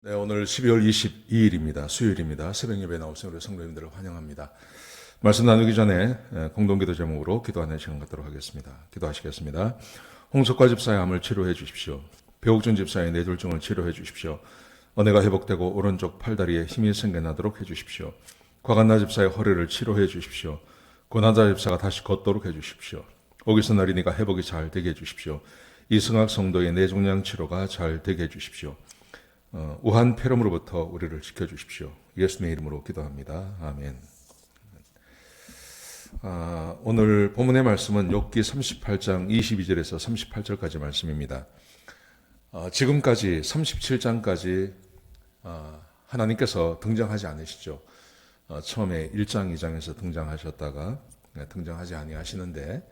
네, 오늘 12월 22일입니다. 수요일입니다. 새벽 예배 나오신 우리 성도님들을 환영합니다. 말씀 나누기 전에 에, 공동기도 제목으로 기도하는 시간 갖도록 하겠습니다. 기도하시겠습니다. 홍석과 집사의 암을 치료해 주십시오. 배옥준 집사의 뇌졸중을 치료해 주십시오. 언해가 회복되고 오른쪽 팔다리에 힘이 생겨나도록 해 주십시오. 과간나 집사의 허리를 치료해 주십시오. 고난자 집사가 다시 걷도록 해 주십시오. 오기선 어린이가 회복이 잘 되게 해 주십시오. 이승학 성도의 뇌종양 치료가 잘 되게 해 주십시오. 어, 우한 폐렴으로부터 우리를 지켜주십시오. 예수님의 이름으로 기도합니다. 아멘. 아, 오늘 본문의 말씀은 욥기 38장 22절에서 38절까지 말씀입니다. 아, 지금까지 37장까지 아, 하나님께서 등장하지 않으시죠. 어, 처음에 1장, 2장에서 등장하셨다가 네, 등장하지 아니하시는데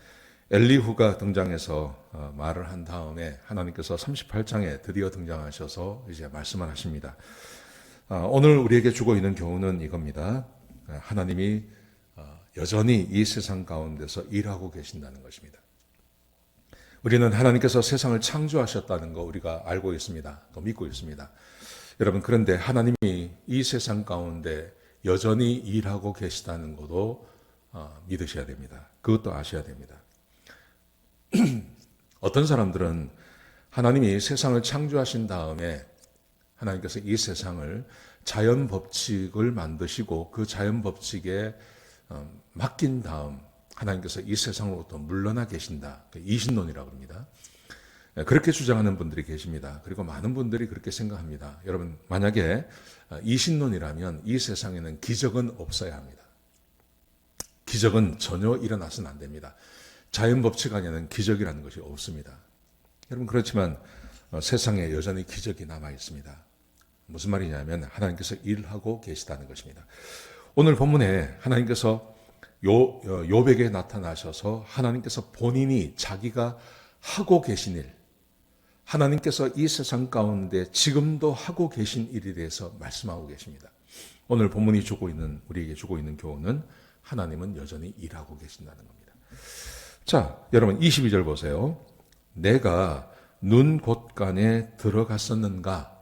엘리후가 등장해서 어, 말을 한 다음에 하나님께서 38장에 드디어 등장하셔서 이제 말씀을 하십니다. 아, 오늘 우리에게 주고 있는 교훈은 이겁니다. 아, 하나님이 어, 여전히 이 세상 가운데서 일하고 계신다는 것입니다. 우리는 하나님께서 세상을 창조하셨다는 거 우리가 알고 있습니다. 또 믿고 있습니다. 여러분 그런데 하나님이 이 세상 가운데 여전히 일하고 계시다는 것도 어, 믿으셔야 됩니다. 그것도 아셔야 됩니다. 어떤 사람들은 하나님이 세상을 창조하신 다음에 하나님께서 이 세상을 자연 법칙을 만드시고 그 자연 법칙에 어, 맡긴 다음 하나님께서 이 세상으로부터 물러나 계신다. 그 이신론이라고 합니다. 예, 그렇게 주장하는 분들이 계십니다. 그리고 많은 분들이 그렇게 생각합니다. 여러분, 만약에 어, 이신론이라면 이 세상에는 기적은 없어야 합니다. 기적은 전혀 일어나서는 안 됩니다. 자연 법칙 안에는 기적이라는 것이 없습니다. 여러분 그렇지만 어, 세상에 여전히 기적이 남아 있습니다. 무슨 말이냐면 하나님께서 일하고 계시다는 것입니다. 오늘 본문에 하나님께서 요 어, 요백에 나타나셔서 하나님께서 본인이 자기가 하고 계신 일, 하나님께서 이 세상 가운데 지금도 하고 계신 일에 대해서 말씀하고 계십니다. 오늘 본문이 주고 있는 우리에게 주고 있는 교훈은 하나님은 여전히 일하고 계신다는 겁니다. 자, 여러분 22절 보세요. 내가 눈 곳간에 들어갔었는가?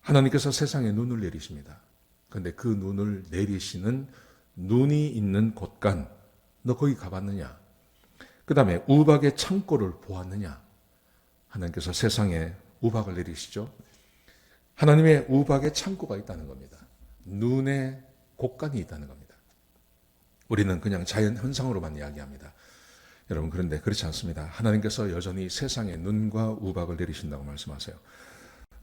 하나님께서 세상에 눈을 내리십니다. 그런데 그 눈을 내리시는 눈이 있는 곳간, 너 거기 가봤느냐? 그 다음에 우박의 창고를 보았느냐? 하나님께서 세상에 우박을 내리시죠. 하나님의 우박의 창고가 있다는 겁니다. 눈의 곳간이 있다는 겁니다. 우리는 그냥 자연 현상으로만 이야기합니다. 여러분 그런데 그렇지 않습니다. 하나님께서 여전히 세상에 눈과 우박을 내리신다고 말씀하세요.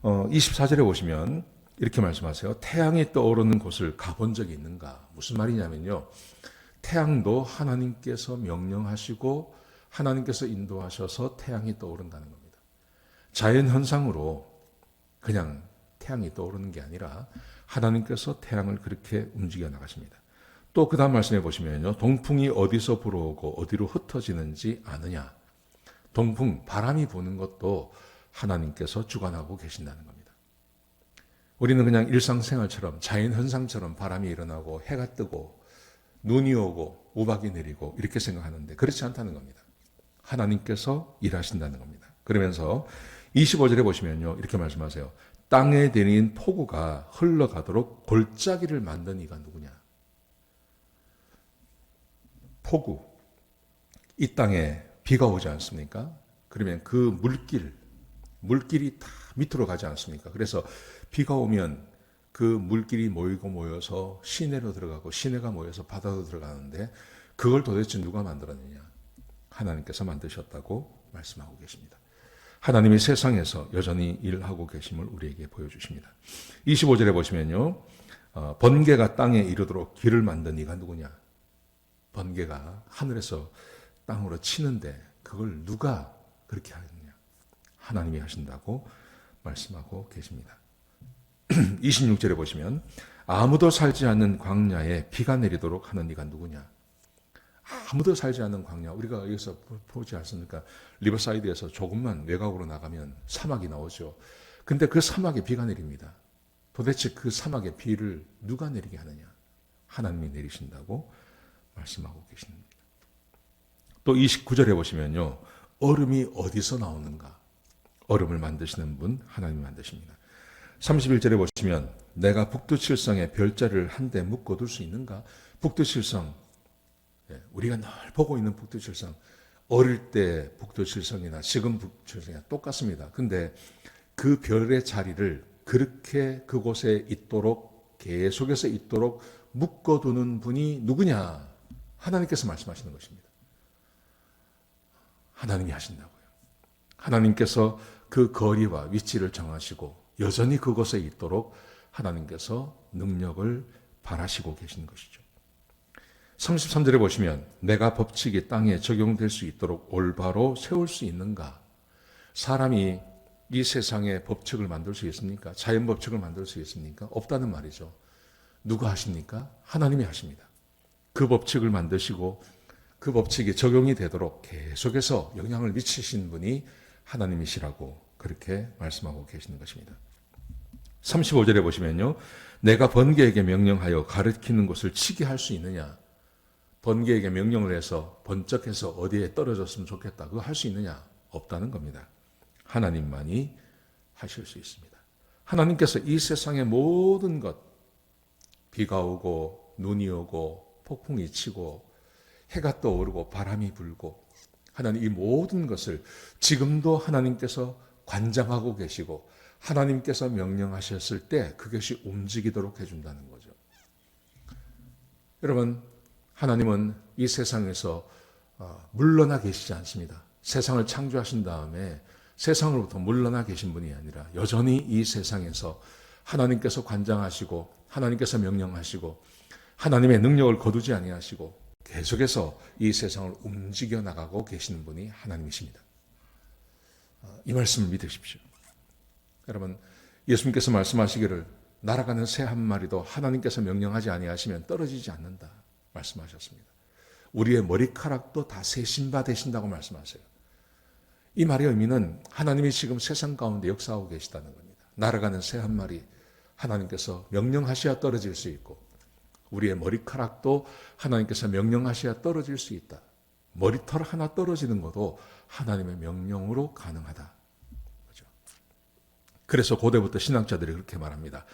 어, 24절에 보시면 이렇게 말씀하세요. 태양이 떠오르는 곳을 가본 적이 있는가? 무슨 말이냐면요. 태양도 하나님께서 명령하시고 하나님께서 인도하셔서 태양이 떠오른다는 겁니다. 자연 현상으로 그냥 태양이 떠오르는 게 아니라 하나님께서 태양을 그렇게 움직여 나가십니다. 또 그 다음 말씀해 보시면요. 동풍이 어디서 불어오고 어디로 흩어지는지 아느냐. 동풍, 바람이 부는 것도 하나님께서 주관하고 계신다는 겁니다. 우리는 그냥 일상생활처럼 자연 현상처럼 바람이 일어나고 해가 뜨고 눈이 오고 우박이 내리고 이렇게 생각하는데 그렇지 않다는 겁니다. 하나님께서 일하신다는 겁니다. 그러면서 25절에 보시면요. 이렇게 말씀하세요. 땅에 내린 폭우가 흘러가도록 골짜기를 만든 이가 누구냐? 폭우, 이 땅에 비가 오지 않습니까? 그러면 그 물길, 물길이 다 밑으로 가지 않습니까? 그래서 비가 오면 그 물길이 모이고 모여서 시내로 들어가고 시내가 모여서 바다로 들어가는데 그걸 도대체 누가 만들었느냐? 하나님께서 만드셨다고 말씀하고 계십니다. 하나님이 세상에서 여전히 일하고 계심을 우리에게 보여주십니다. 25절에 보시면요. 어, 번개가 땅에 이르도록 길을 만든 이가 누구냐? 번개가 하늘에서 땅으로 치는데 그걸 누가 그렇게 하느냐? 하나님이 하신다고 말씀하고 계십니다. 26절에 보시면 아무도 살지 않는 광야에 비가 내리도록 하는 이가 누구냐? 아무도 살지 않는 광야. 우리가 여기서 보지 않습니까? 리버사이드에서 조금만 외곽으로 나가면 사막이 나오죠. 근데 그 사막에 비가 내립니다. 도대체 그 사막에 비를 누가 내리게 하느냐? 하나님이 내리신다고 말씀하고 계십니다. 또 29절에 보시면요. 얼음이 어디서 나오는가? 얼음을 만드시는 분 하나님이 만드십니다. 31절에 보시면 내가 북두칠성에 별자리를 한 대 묶어둘 수 있는가? 북두칠성 예, 우리가 늘 보고 있는 북두칠성 어릴 때 북두칠성이나 지금 북두칠성이 똑같습니다. 근데 그 별의 자리를 그렇게 그곳에 있도록 계속해서 있도록 묶어두는 분이 누구냐? 하나님께서 말씀하시는 것입니다. 하나님이 하신다고요. 하나님께서 그 거리와 위치를 정하시고 여전히 그곳에 있도록 하나님께서 능력을 바라시고 계신 것이죠. 33절에 보시면 내가 법칙이 땅에 적용될 수 있도록 올바로 세울 수 있는가? 사람이 이 세상에 법칙을 만들 수 있습니까? 자연 법칙을 만들 수 있습니까? 없다는 말이죠. 누가 하십니까? 하나님이 하십니다. 그 법칙을 만드시고 그 법칙이 적용이 되도록 계속해서 영향을 미치신 분이 하나님이시라고 그렇게 말씀하고 계시는 것입니다. 35절에 보시면요. 내가 번개에게 명령하여 가르치는 것을 치게 할 수 있느냐? 번개에게 명령을 해서 번쩍해서 어디에 떨어졌으면 좋겠다. 그거 할 수 있느냐? 없다는 겁니다. 하나님만이 하실 수 있습니다. 하나님께서 이 세상의 모든 것, 비가 오고, 눈이 오고, 폭풍이 치고, 해가 떠오르고, 바람이 불고, 하나님 이 모든 것을 지금도 하나님께서 관장하고 계시고, 하나님께서 명령하셨을 때 그것이 움직이도록 해준다는 거죠. 여러분, 하나님은 이 세상에서 어, 물러나 계시지 않습니다. 세상을 창조하신 다음에 세상으로부터 물러나 계신 분이 아니라 여전히 이 세상에서 하나님께서 관장하시고 하나님께서 명령하시고 하나님의 능력을 거두지 아니하시고 계속해서 이 세상을 움직여 나가고 계시는 분이 하나님이십니다. 어, 이 말씀을 믿으십시오. 여러분, 예수님께서 말씀하시기를 날아가는 새 한 마리도 하나님께서 명령하지 아니하시면 떨어지지 않는다 말씀하셨습니다. 우리의 머리카락도 다 세신바 되신다고 말씀하세요. 이 말의 의미는 하나님이 지금 세상 가운데 역사하고 계시다는 겁니다. 날아가는 새 한 마리 하나님께서 명령하셔야 떨어질 수 있고 우리의 머리카락도 하나님께서 명령하셔야 떨어질 수 있다. 머리털 하나 떨어지는 것도 하나님의 명령으로 가능하다. 그죠? 그래서 고대부터 신학자들이 그렇게 말합니다.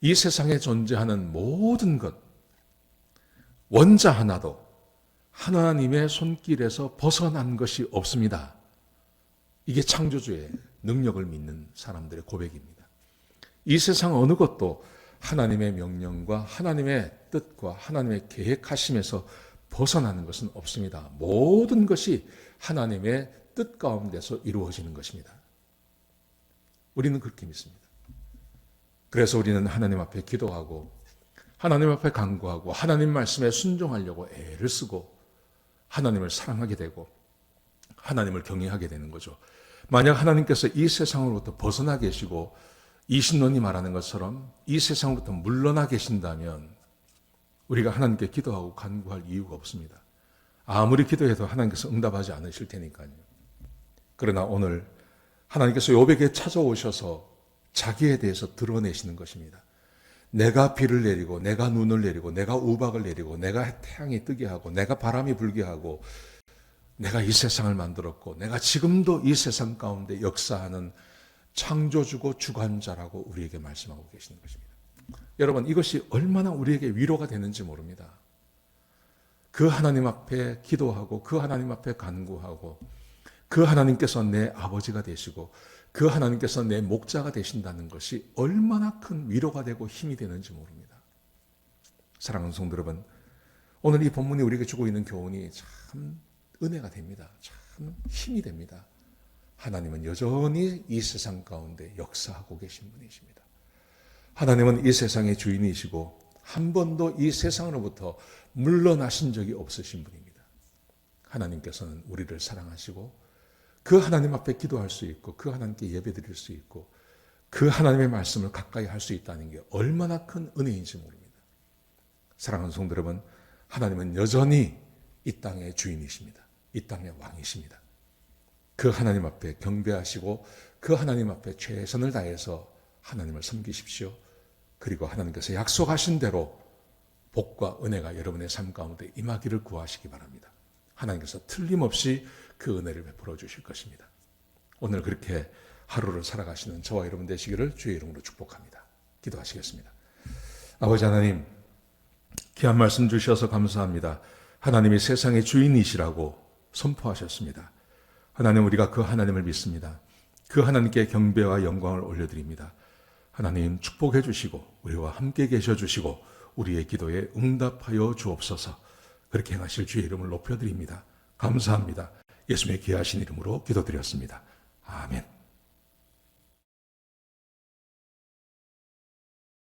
이 세상에 존재하는 모든 것, 원자 하나도 하나님의 손길에서 벗어난 것이 없습니다. 이게 창조주의 능력을 믿는 사람들의 고백입니다. 이 세상 어느 것도 하나님의 명령과 하나님의 뜻과 하나님의 계획하심에서 벗어나는 것은 없습니다. 모든 것이 하나님의 뜻 가운데서 이루어지는 것입니다. 우리는 그렇게 믿습니다. 그래서 우리는 하나님 앞에 기도하고 하나님 앞에 간구하고 하나님 말씀에 순종하려고 애를 쓰고 하나님을 사랑하게 되고 하나님을 경외하게 되는 거죠. 만약 하나님께서 이 세상으로부터 벗어나 계시고 이 신론이 말하는 것처럼 이 세상으로부터 물러나 계신다면 우리가 하나님께 기도하고 간구할 이유가 없습니다. 아무리 기도해도 하나님께서 응답하지 않으실 테니까요. 그러나 오늘 하나님께서 요백에 찾아오셔서 자기에 대해서 드러내시는 것입니다. 내가 비를 내리고, 내가 눈을 내리고, 내가 우박을 내리고, 내가 태양이 뜨게 하고, 내가 바람이 불게 하고, 내가 이 세상을 만들었고, 내가 지금도 이 세상 가운데 역사하는 창조주고 주관자라고 우리에게 말씀하고 계시는 것입니다. 여러분, 이것이 얼마나 우리에게 위로가 되는지 모릅니다. 그 하나님 앞에 기도하고, 그 하나님 앞에 간구하고, 그 하나님께서 내 아버지가 되시고, 그 하나님께서 내 목자가 되신다는 것이 얼마나 큰 위로가 되고 힘이 되는지 모릅니다. 사랑하는 성도 여러분, 오늘 이 본문이 우리에게 주고 있는 교훈이 참 은혜가 됩니다. 참 힘이 됩니다. 하나님은 여전히 이 세상 가운데 역사하고 계신 분이십니다. 하나님은 이 세상의 주인이시고 한 번도 이 세상으로부터 물러나신 적이 없으신 분입니다. 하나님께서는 우리를 사랑하시고 그 하나님 앞에 기도할 수 있고 그 하나님께 예배드릴 수 있고 그 하나님의 말씀을 가까이 할 수 있다는 게 얼마나 큰 은혜인지 모릅니다. 사랑하는 성도 여러분, 하나님은 여전히 이 땅의 주인이십니다. 이 땅의 왕이십니다. 그 하나님 앞에 경배하시고 그 하나님 앞에 최선을 다해서 하나님을 섬기십시오. 그리고 하나님께서 약속하신 대로 복과 은혜가 여러분의 삶 가운데 임하기를 구하시기 바랍니다. 하나님께서 틀림없이 그 은혜를 베풀어 주실 것입니다. 오늘 그렇게 하루를 살아가시는 저와 여러분 되시기를 주의 이름으로 축복합니다. 기도하시겠습니다. 아버지 하나님, 귀한 말씀 주셔서 감사합니다. 하나님이 세상의 주인이시라고 선포하셨습니다. 하나님 우리가 그 하나님을 믿습니다. 그 하나님께 경배와 영광을 올려드립니다. 하나님 축복해 주시고 우리와 함께 계셔 주시고 우리의 기도에 응답하여 주옵소서. 그렇게 행하실 주의 이름을 높여드립니다. 감사합니다. 예수님의 귀하신 이름으로 기도드렸습니다. 아멘.